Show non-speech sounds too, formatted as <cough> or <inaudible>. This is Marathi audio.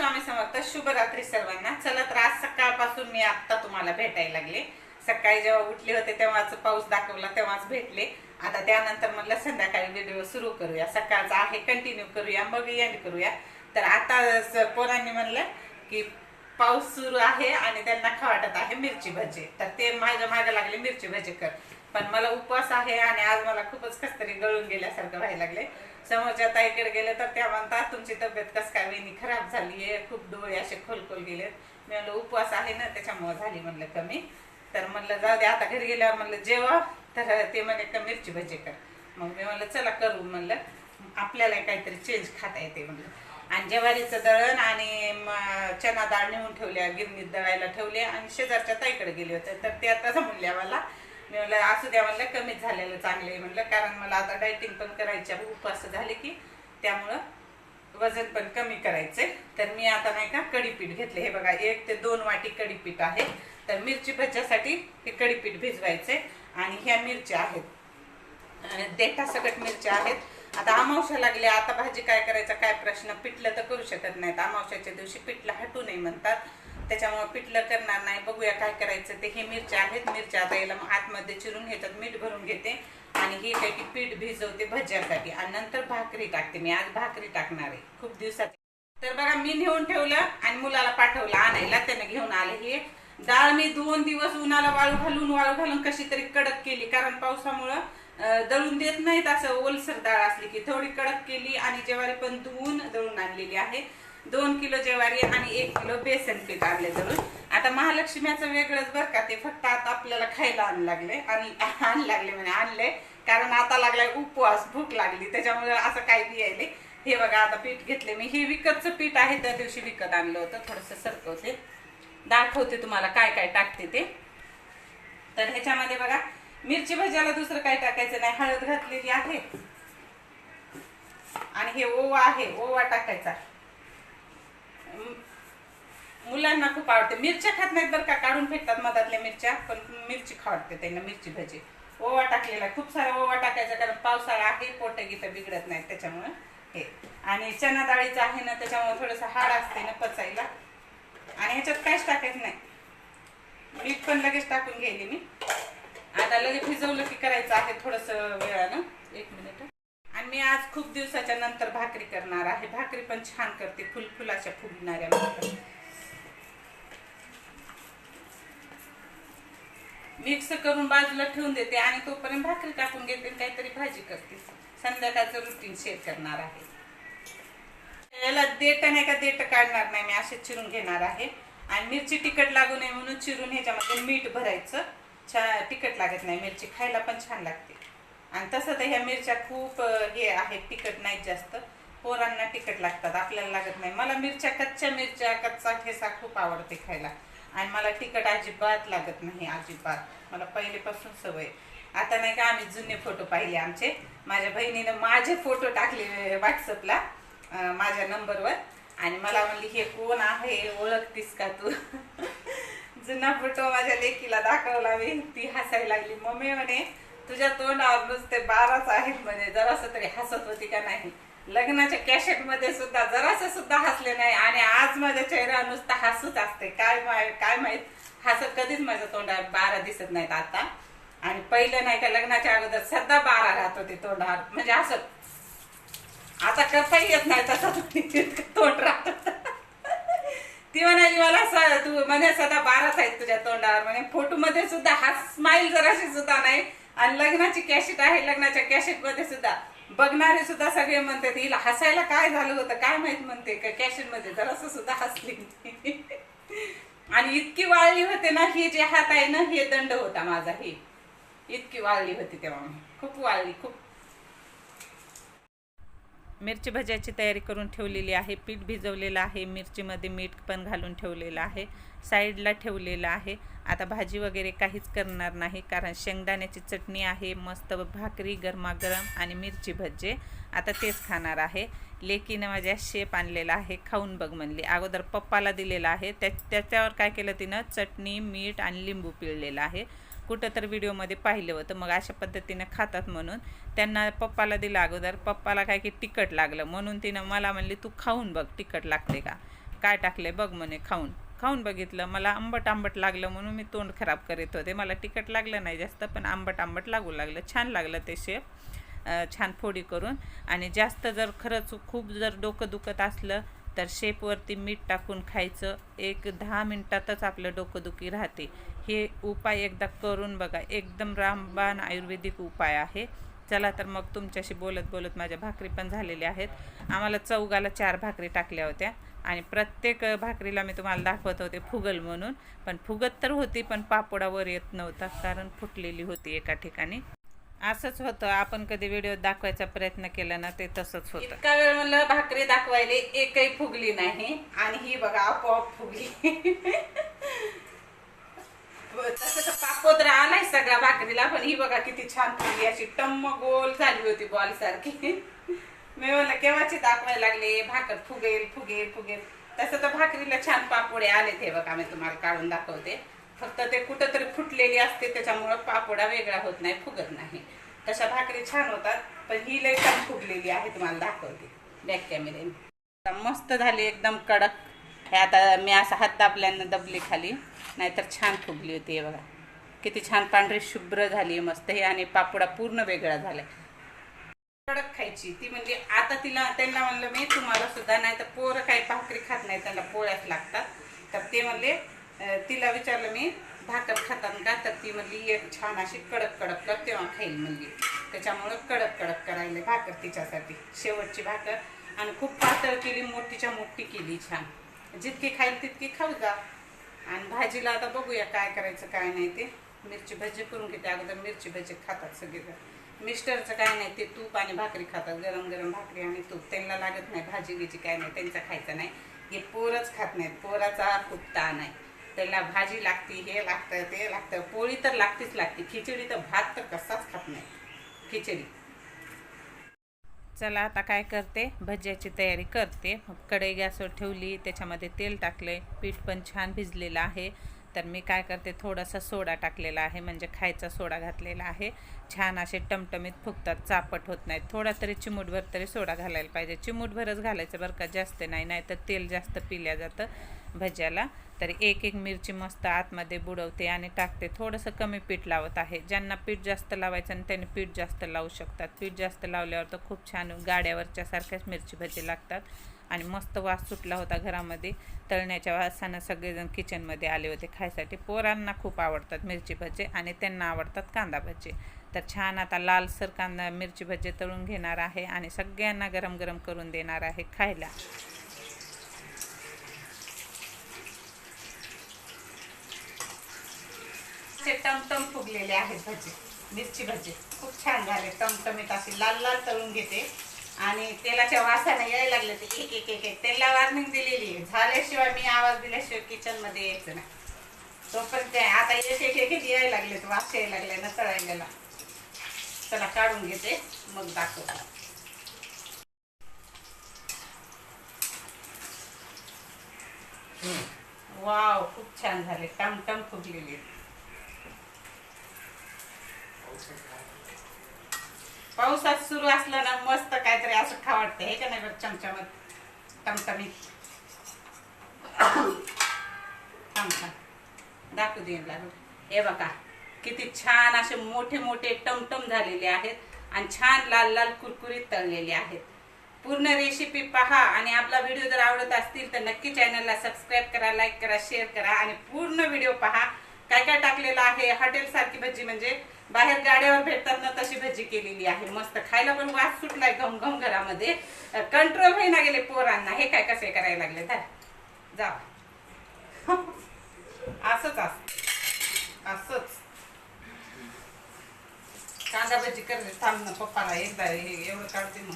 स्वामी समर्थ शुभरात्री सर्वांना. चला तर आज सकाळपासून मी आत्ता तुम्हाला भेटायला लागले. सकाळी जेव्हा उठले होते तेव्हाच पाऊस दाखवला तेव्हाच भेटले. आता त्यानंतर म्हणलं संध्याकाळी व्हिडिओ सुरू करूया. सकाळचा आहे कंटिन्यू करूया मग एंड करूया. तर आता पोरांनी म्हणलं की पाऊस सुरू आहे आणि त्यांना खवाटत आहे मिरची भजी. तर ते माझ्या मागे लागले मिरची भजी कर. पण मला उपवास आहे आणि आज मला खूपच कस तरी गळून गेल्यासारखं व्हायला लागले समोरच्या ताईकडे गेले तर त्या म्हणतात तुमची तब्येत कस काय? वेणी खराब झाली आहे खूप डोळे असे खोलखोल गेले मी म्हणलं उपवास आहे ना त्याच्यामुळे झाली म्हणलं कमी. तर म्हणलं जाऊ दे आता घरी गेल्यावर म्हणलं जेव्हा तर ते म्हणे का मिरची भजी कर. मग मी म्हणलं चला करू म्हणलं. आपल्याला काहीतरी चेंज खाता येते म्हणलं. आणि ज्वारीचं दळण आणि चना डाळ नेऊन ठेवल्या गिरणीत दळायला ठेवले आणि शेजारच्या ताईकडे गेले होते. तर ते आता म्हणल्या मला मी म्हणलं असू द्या म्हणलं कमीच झालेलं चांगलं आहे म्हणलं कारण मला आता डायटिंग पण करायची उपास उपवास झाले की त्यामुळं वजन पण कमी करायचंय. तर मी आता नाही का कढीपीठ घेतले. हे बघा एक ते दोन वाटी कडीपीठ आहे. तर मिरची भज्यासाठी हे कडीपीठ भिजवायचे आणि ह्या मिरच्या आहेत. देठासकट देठा सकट मिरच्या आहेत. आता अमावश्या लागल्या आता भाजी काय करायचा काय प्रश्न पिठलं तर करू शकत नाहीत. अमावश्याच्या दिवशी पिठलं हटू नये म्हणतात. त्याच्यामुळे पिठलं करणार नाही. बघूया काय करायचं. ते हे मिरच्या आहेत. मिरच्या द्यायला मग आतमध्ये चिरून घेतात. मीठ भरून घेते. आणि हे काही की पीठ भिजवते भज्यासाठी. आणि नंतर भाकरी टाकते. मी आज भाकरी टाकणार आहे. खूप दिवसात तर बघा मी नेऊन ठेवलं आणि मुलाला पाठवलं. आणायला त्याने घेऊन आले हे. डाळ मी दोन दिवस उन्हाला वाळू घालून वाळू घालून कशी तरी कडक केली. कारण पावसामुळं दळून देत नाहीत असं ओलसर डाळ असली की. थोडी कडक केली आणि ज्वारी पण धुवून दळून आणलेली आहे. दोन किलो ज्वारी आणि एक किलो बेसन पीठ आणले दळून आता महालक्ष्मीचं वेगळंच बरं का ते फक्त आता आपल्याला खायला आण लागले. आणि आण लागले म्हणजे आणले. कारण आता लागलाय उपवास भूक लागली. त्याच्यामुळे असं काय बियायले हे बघा आता पीठ घेतले. मी हे विकतचं पीठ आहे त्या दिवशी विकत आणलं होतं. थोडंसं सरकवते. दाखवते तुम्हाला काय काय टाकते ते. तर ह्याच्यामध्ये बघा मिरची भज्याला दुसरं काय टाकायचं नाही. हळद घातलेली आहे. आणि हे ओवा आहे. ओवा टाकायचा. मुलांना खूप आवडते. मिरच्या खात नाहीत बरं का. काढून फेकतात मधातल्या मिरच्या पण मिरची खावडते त्यांना मिरची भजी. ओवा टाकलेला खूप सारा ओवा टाकायचा कारण पावसाळा आहे पोट गीतं बिघडत नाहीत त्याच्यामुळे हे. आणि चना डाळीचं आहे ना त्याच्यामुळे थोडंसं हाड असते ना पचायला. आणि ह्याच्यात काहीच टाकायचं नाही. मीठ पण लगेच टाकून घ्यायली मी. आता लगेच भिजवलं की करायचं आहे थोडंसं वेळानं. एक मिनिट. आणि मी आज खूप दिवसाच्या नंतर भाकरी करणार आहे. भाकरी पण छान करते फुलफुल फुलाच्या फुलणाऱ्या. मिक्स करून बाजूला ठेवून देते आणि तोपर्यंत भाकरी टाकून घेते आणि काहीतरी भाजी करते. संध्याकाळचं रुटीन शेअर करणार आहे. याला देट नाही का देठ काढणार नाही मी असे चिरून घेणार आहे. आणि मिरची तिखट लागू नये म्हणून चिरून ह्याच्यामध्ये मीठ भरायचं. छान तिखट लागत नाही मिरची खायला पण छान लागते. आणि तसं तर ह्या मिरच्या खूप हे आहेत तिखट नाहीत जास्त. पोरांना तिखट लागतात आपल्याला लागत नाही. मला मिरच्या कच्च्या मिरच्या कच्चा ठेसा खूप आवडते खायला. आणि मला तिखट अजिबात लागत नाही अजिबात. मला पहिलेपासून सवय. आता नाही का आम्ही जुने फोटो पाहिले आमचे. माझ्या बहिणीनं माझे फोटो टाकले व्हॉट्सअपला माझ्या नंबरवर. आणि मला म्हणली हे कोण आहे? ओळखतीस का तू? <laughs> जुना फोटो माझ्या लेकीला दाखवला मी. ती हसायला लागली. मम्मी म्हणे तुझ्या तोंडावर नुसते बाराच आहेत म्हणे. जरासं तरी हसत होती का नाही? लग्नाच्या कॅशेटमध्ये सुद्धा जरासं सुद्धा हसले नाही आणि आज माझ्या चेहरा नुसता हसूच असते. काय काय माहीत? हसत कधीच माझ्या तोंडावर बारा दिसत नाहीत आता. आणि पहिलं नाही का लग्नाच्या अगोदर सध्या बारा राहत होते तोंडावर. म्हणजे असत आता करताही येत नाही तसं तोंड राहत. ती म्हणाली मला स- तू म्हणे सदा बाराच आहेत तुझ्या तोंडावर. म्हणे फोटो मध्ये सुद्धा हा स्माइल जराशी सुद्धा नाही. आणि लग्नाची कॅशेट आहे लग्नाच्या कॅशेटमध्ये सुद्धा बघणारे सुद्धा सगळे म्हणतात हिला हसायला काय झालं होतं? काय माहीत? म्हणते का कॅशेटमध्ये जरासं सुद्धा हसली <laughs> आणि इतकी वाळली होते ना हे जे हात आहे ना हे दंड होता माझा हे. इतकी वाळली होती तेव्हा खूप वाळली खूप. मिरची भज्याची तयारी करून ठेवलेली आहे. पीठ भिजवलेलं आहे. मिरचीमध्ये मीठ पण घालून ठेवलेलं आहे. साईडला ठेवलेलं आहे. आता भाजी वगैरे काहीच करणार नाही कारण शेंगदाण्याची चटणी आहे. मस्त भाकरी गरमागरम आणि मिरची भज्जे आता तेच खाणार आहे. लेकीनं माझ्या शेप आणलेला आहे. खाऊन बघ म्हणली. अगोदर पप्पाला दिलेला आहे. त्या त्याच्यावर काय केलं तिनं? चटणी मीठ आणि लिंबू पिळलेलं आहे. कुठं तर व्हिडिओमध्ये पाहिलं होतं. मग अशा पद्धतीनं खातात म्हणून. त्यांना पप्पाला दिलं अगोदर. पप्पाला काय की तिखट लागलं. म्हणून तिनं मला म्हणली तू खाऊन बघ तिखट लागते का? काय टाकले बघ म्हणे खाऊन. खाऊन बघितलं. मला आंबट आंबट लागलं म्हणून मी तोंड खराब करीत होते. मला तिखट लागलं नाही जास्त पण आंबट आंबट लागू लागलं. छान लागलं ते शेप छान फोडी करून. आणि जास्त जर खरंच खूप जर डोकं दुखत असलं तर शेपवरती मीठ टाकून खायचं. एक दहा मिनटातच आपलं डोकंदुखी राहते. हे उपाय एकदा करून बघा. एकदम रामबाण आयुर्वेदिक उपाय आहे. चला तर मग तुमच्याशी बोलत बोलत माझ्या भाकरी पण झालेल्या आहेत. आम्हाला चौगाला चार भाकरी टाकल्या होत्या. आणि प्रत्येक भाकरीला मी तुम्हाला दाखवत होते फुगल म्हणून. पण फुगत तर होती पण पापोडावर येत नव्हता. कारण फुटलेली होती एका ठिकाणी. असंच होतं. आपण कधी व्हिडिओ दाखवायचा प्रयत्न केला ना ते तसंच होतं. इतका वेळ म्हणलं भाकरी दाखवायला एकही फुगली नाही. आणि ही बघा आपोआप फुगली. तसं तर पापोद्र आलाय सगळ्या भाकरीला पण ही बघा किती छान फुगली. अशी टम्म गोल झाली होती बॉल सारखी. मी म्हणलं केव्हाची दाखवायला लागले? भाकर फुगेल फुगेल फुगेल. तसं तर भाकरीला छान पापोडे आले ते बघा मी तुम्हाला काढून दाखवते. फक्त ते कुठंतरी फुटलेली असते त्याच्यामुळं पापोडा वेगळा होत नाही फुगत नाही. तशा भाकरी छान होतात पण ही लई छान फुगलेली आहे तुम्हाला दाखवते बॅक कॅमेऱ्याने मस्त झाली एकदम कडक. हे आता मी असं हात दाबल्यानं दबली खाली नाहीतर छान फुगली होती हे बघा. किती छान पांढरी शुभ्र झाली मस्त हे आणि पापोडा पूर्ण वेगळा झाला कडक खायची ती म्हणजे आता तिला त्यांना म्हणलं मी तुम्हाला सुद्धा नाही तर पोरं काही भाकरी खात नाही त्यांना पोळ्याच लागतात. तर ते म्हणले तिला विचारलं मी भाकर खातात का? तर ती म्हणली एक छान अशी कडक कडक कर तेव्हा खाईल म्हणली. त्याच्यामुळं कडक कडक करायला भाकर तिच्यासाठी शेवटची भाकर. आणि खूप पातळ केली मोठीच्या मोठी केली छान. जितकी खाईल तितकी खाऊ जा. आणि भाजीला आता बघूया काय करायचं काय नाही ते. मिरची भजी करून घेते अगोदर मिरची भजी खातात सगळेजण मिस्टरचं काय नाही ते तूप आणि भाकरी खातात गरम गरम भाकरी आणि तूप. त्यांना लागत नाही भाजी घ्यायची काय नाही त्यांचा खायचं नाही. हे पोरच खात नाहीत पोराचा खूप ताण आहे. त्याला भाजी लागते हे लागतं ते लागतं. पोळी तर लागतीच लागते. खिचडी तर भात तर कसाच खात नाही. खिचडी. चला आता काय करते? भज्याची तयारी करते. कढई गॅसवर ठेवली. त्याच्यामध्ये तेल टाकले पीठ पण छान भिजलेलं आहे. तर मी काय करते थोडासा सोडा टाकलेला आहे म्हणजे खायचा सोडा घातलेला आहे. छान असे टमटमीत फुगतात चापट होत नाहीत. थोडा तरी चिमूटभर तरी सोडा घालायला पाहिजे. चिमूटभरच घालायचं बरं का जास्त नाही नाही तर तेल जास्त पिल्या जातं भज्याला. तर एक एक मिरची मस्त आतमध्ये बुडवते आणि टाकते. थोडंसं कमी पीठ लावत आहे. ज्यांना पीठ जास्त लावायचं आणि त्यांनी पीठ जास्त लावू शकतात. पीठ जास्त लावल्यावर तर खूप छान गाड्यावरच्यासारख्याच मिरची भजी लागतात. आणि मस्त वास सुटला होता घरामध्ये. तळण्याच्या वासानं सगळेजण किचनमध्ये आले होते खायसाठी. पोरांना खूप आवडतात मिरची भजे आणि त्यांना आवडतात कांदा भजे. तर छान आता लालसर कांदा मिरची भजे तळून घेणार आहे आणि सगळ्यांना गरम गरम करून देणार आहे खायला. टमटम फुगलेले आहेत भजे मिरची भजे. खूप छान झाले टमटमीत अशी लाल लाल तळून घेते. आणि तेलाच्या वासाने यायला लागले ते एक एक एक एक. तेलला वार्निंग दिलेली आहे. झाल्याशिवाय मी आवाज दिल्याशिवाय किचनमध्ये यायचं नाही. तोपर्यंत. आता एक एक एक यायला लागले वास यायला लागले ना तळायला. चला काढून घेते. मग दाखवते. वाव खूप छान झाले. टमटम फुगलेली. पावसात सुरू असलं ना मस्त काहीतरी असं खा वाटतं. हे का नाही बघ चमचमत टमटमी. दाखवू दे लागू हे बघा किती छान असे मोठे मोठे टमटम झालेले आहेत आणि छान लाल लाल कुरकुरीत तळलेले आहेत. पूर्ण रेसिपी पहा आणि आपला व्हिडिओ जर आवडत असतील तर नक्की चॅनलला सबस्क्राईब करा लाईक करा शेअर करा आणि पूर्ण व्हिडिओ पहा. काय काय टाकलेलं आहे? हॉटेल सारखी भजी म्हणजे बाहेर गाड्यावर भेटतात ना तशी भजी केलेली आहे. मस्त खायला पण वास सुटलाय घम घम घरामध्ये कंट्रोल होईना गेले पोरांना. हे काय कसे करायला लागले? तर जा <laughs> असंच असं असंच. कांदा भजी कर थांब ना पप्पाला एकदा हे एवढं काढते मग.